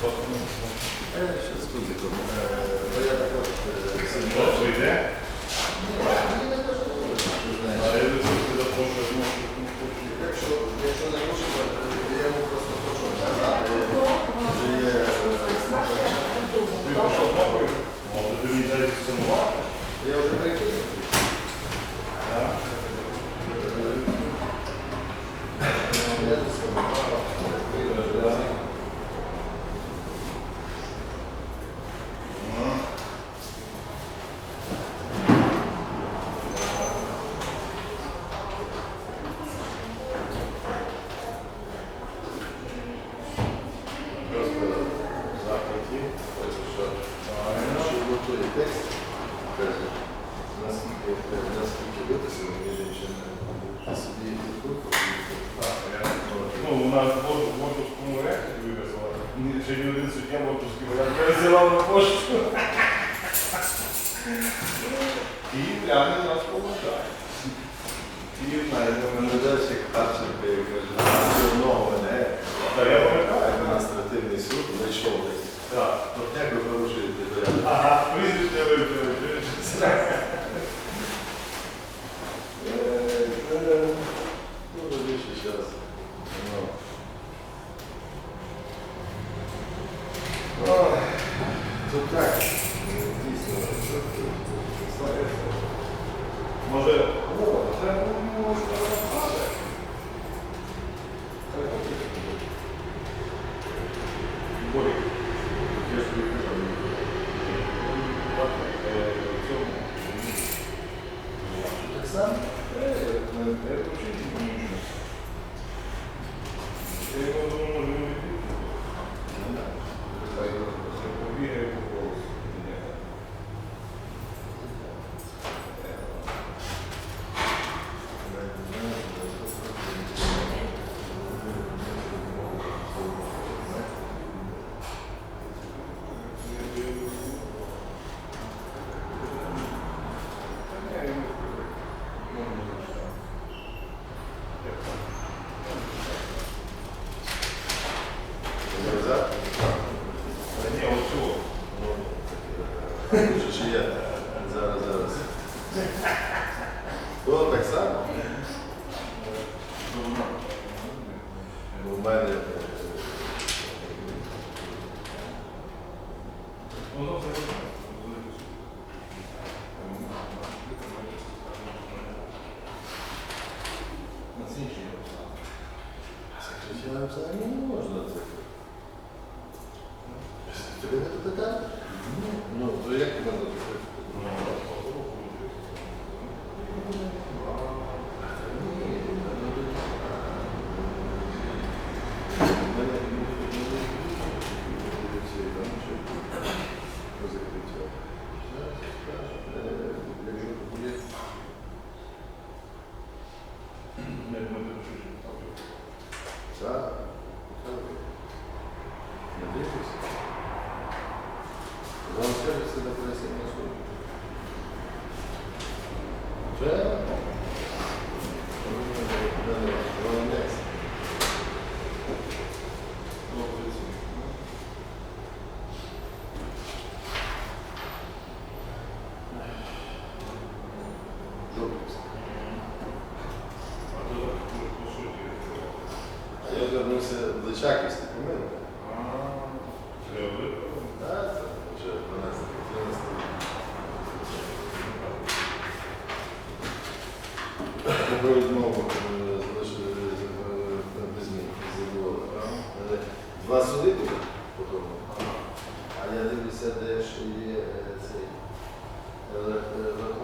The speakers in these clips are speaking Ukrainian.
Ja już projektuję. Ну, у нас в отпускому ряді вивезла. Ще я пам'ятаю. Адміністративний Ага. Може, треба було Борик, я думаю, Залишилися до пересіння суду. Вже А.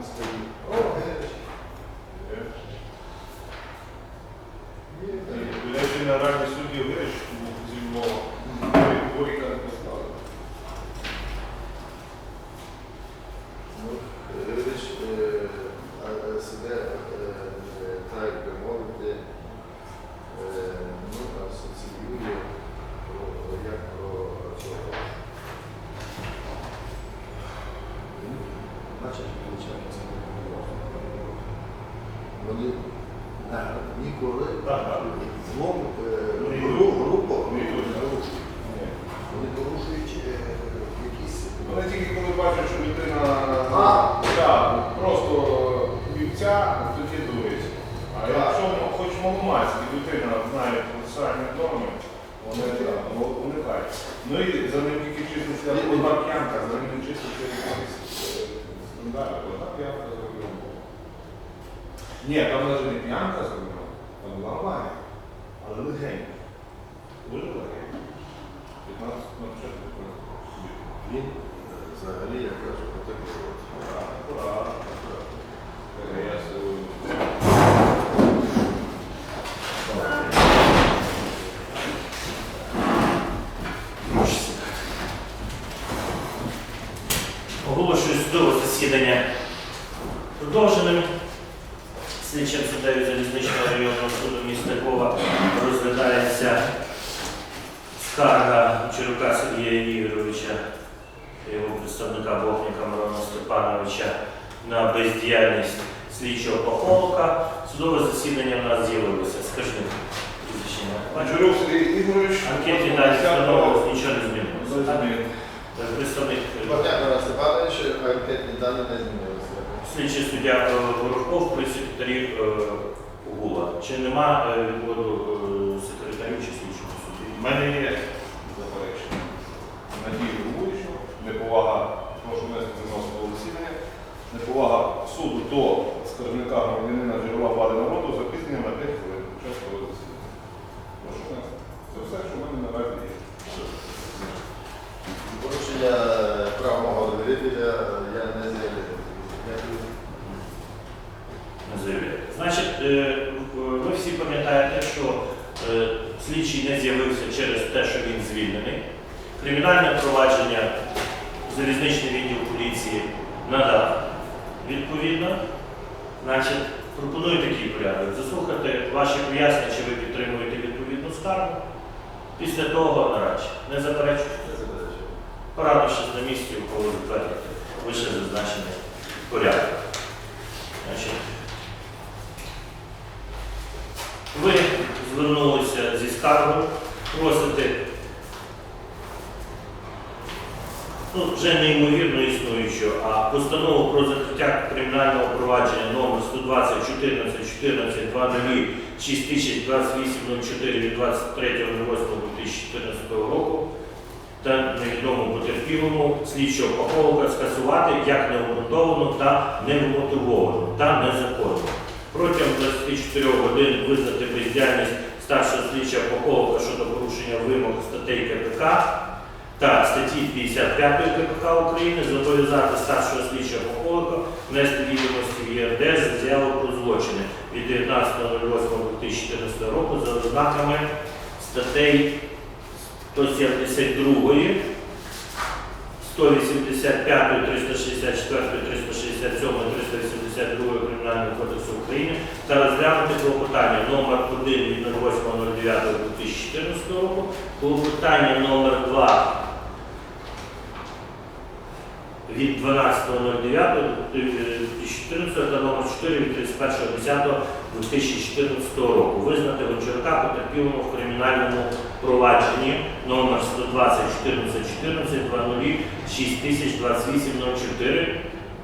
Mr. Oh. просто е, вівця, тоді дурить. А якщо хоч маломайські дитина знає процесуальні норми, вони ну, уникають. Ну і за ним тільки чиститься одна п'янка, за ним чиститься якийсь е, стандарт, одна п'янка зробила. Ні, там навіть не п'янка зробила, там була лавая, але легенька. Дуже легенька. 15 на початку. Він е, взагалі, я кажу, про те, Слідчим суддею залізничного районного суду міста Львова розглядається скарга Чирука Сергія Ігоровича та його представника Бохніка Мирона Степановича на бездіяльність слідчого пахолога. Судове засідання в нас з'явилося. Скажіть. Анжелюк Сергій Ігорович. Анкеті далі встановилось, нічого не змінилося. так? Представник е, Богдан Тарас Степанович, анкетні дані не змінилися. Слідчий суддя Ворожков при секретарі е, ГУЛа. Чи нема е, відводу секретарів чи слідчого судді? У мене є заперечення. Надію головуючого, неповага, прошу внести до засідання, неповага суду до скарбника громадянина джерела влади народу з запізненням на 5 хвилин. Час коли засідання. Прошу внести. Це все, що в мене наразі є. Порушення прав мого довірителя я не заявляю. Дякую. Не заявляєте. Значить, е, в- ви всі пам'ятаєте, що е, слідчий не з'явився через те, що він звільнений. Кримінальне провадження залізничний відділ поліції надав відповідно. Значить, пропоную такий порядок. Заслухати ваші пояснення, чи ви підтримуєте відповідну скаргу. Після того нарадчі. Не заперечуєте? Не заперечую. Порадившись на місці, у кого затвердити вище зазначений порядок. Значить, ви звернулися зі скаргою, просите ну, вже неймовірно існуючого, а постанову про закриття кримінального провадження номер 120 14 14 00 6028 04 від 23.08.2014 року та невідомому потерпілому слідчого пахолога скасувати як необґрунтовано та немотивовано та незаконно. Протягом 24 годин визнати бездіяльність старшого слідчого пахолога щодо порушення вимог статей КПК та статті 55 КПК України зобов'язати старшого слідчого пахолога внести відомості в ЄРД за заяву про злочини від 19.08.2014 року за ознаками статей 172, 185, 364, 367, 382 Кримінального кодексу України та розглянути клопотання номер 1 від 08.09.2014 року, клопотання номер 2 від 12.09.2014 та номер 4 від 31.10.2014 року. Визнати Гончарука потерпілому в кримінальному провадженні номер 120 14 14 00 6028 04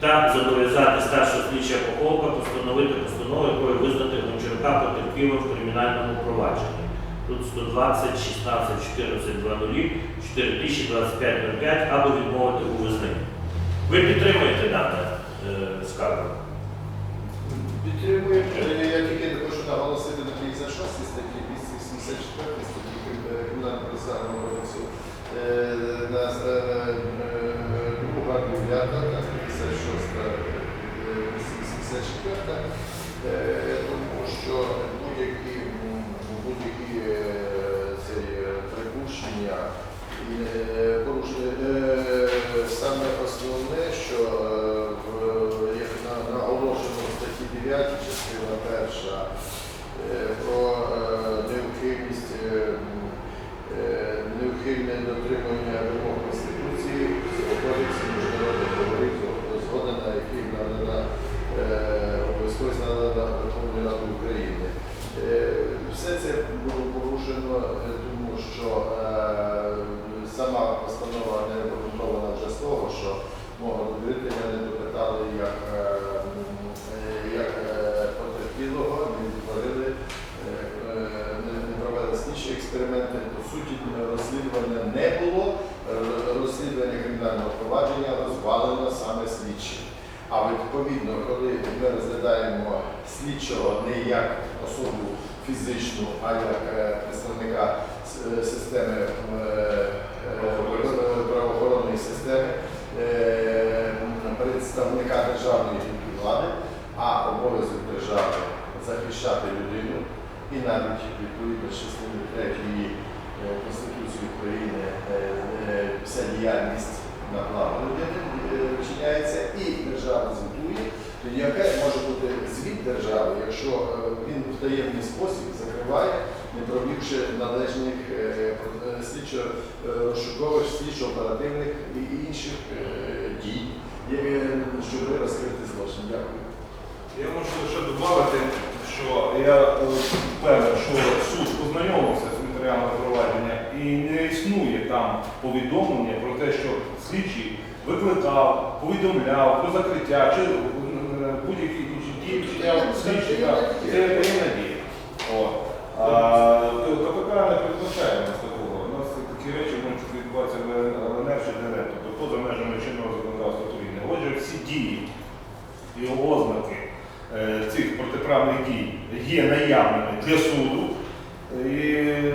та зобов'язати старшого слідчого Поколка постановити постанову, якою визнати Гончарука потерпілим в кримінальному провадженні. Тут 120 16 14 00 4025 05 або визнанні. Ви підтримуєте дане е, скаргу? Підтримую. Е, Я тільки хочу наголосити на 56 статті 284 статті Кримінального процесуального кодексу. Е, На е, друга, дев'ята, та 56, е, 84, е, тому що будь-які е, ці е, припущення і е, порушення е, саме основне, що е, в- як на- наголошено в статті 9, частина перша, е, про е, необхідність е, м, е, неухильне дотримання вимог Конституції, кодексу міжнародних договорів, згода на які надана е, обов'язково надана Верховної Ради України. Е, Все це було порушено, е, тому що е, сама постанова не обґрунтована вже з того, що мого довірителя не допитали як, як потерпілого, не відтворили, не провели слідчі експерименти, по суті розслідування не було. Розслідування кримінального провадження розвалено саме слідчим. А відповідно, коли ми розглядаємо слідчого не як особу фізичну, а як е, представника е, системи е, правоохоронної. системи, представника державної влади, а обов'язок держави захищати людину і навіть відповідно частини 3 Конституції України вся діяльність на благо людини е, вчиняється і держава звітує, то яке може бути звіт держави, якщо е, він в таємний спосіб закриває, не провівши належних е, слідчо-розшукових, слідчо-оперативних і інших дій, щоб розкрити злочин. Дякую. Я можу лише додати, що я впевнений, що суд познайомився з матеріалами провадження і не існує там повідомлення про те, що слідчий викликав, повідомляв про закриття чи е, будь-які інші дії вчиняв слідчий. Це таємна дія. КПК не передбачає у нас такого. У нас такі речі можуть відбуватися в ЛНР ДНР, тобто поза межами чинного законодавства України. Отже, всі дії і ознаки е, цих протиправних дій є наявними для суду. І е,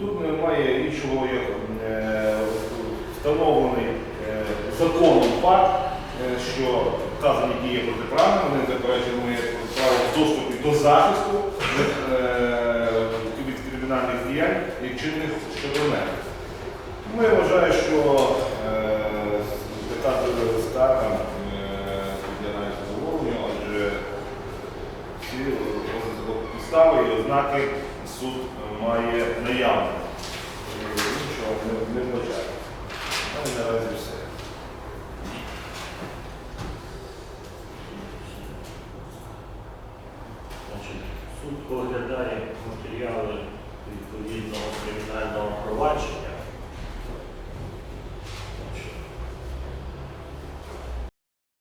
тут немає іншого як е, встановлений е, законом факт, е, що вказані дії є протиправними, вони заперечують моє право в доступі до захисту від, е, кримінальних діянь і чинних щодо мене. Тому я вважаю, що е, така е, підлягає задоволенню, адже всі підстави і ознаки суд має наявно. І Іншого не, вбачаю. Наразі все. Значить, суд оглядає матеріали відповідного кримінального провадження.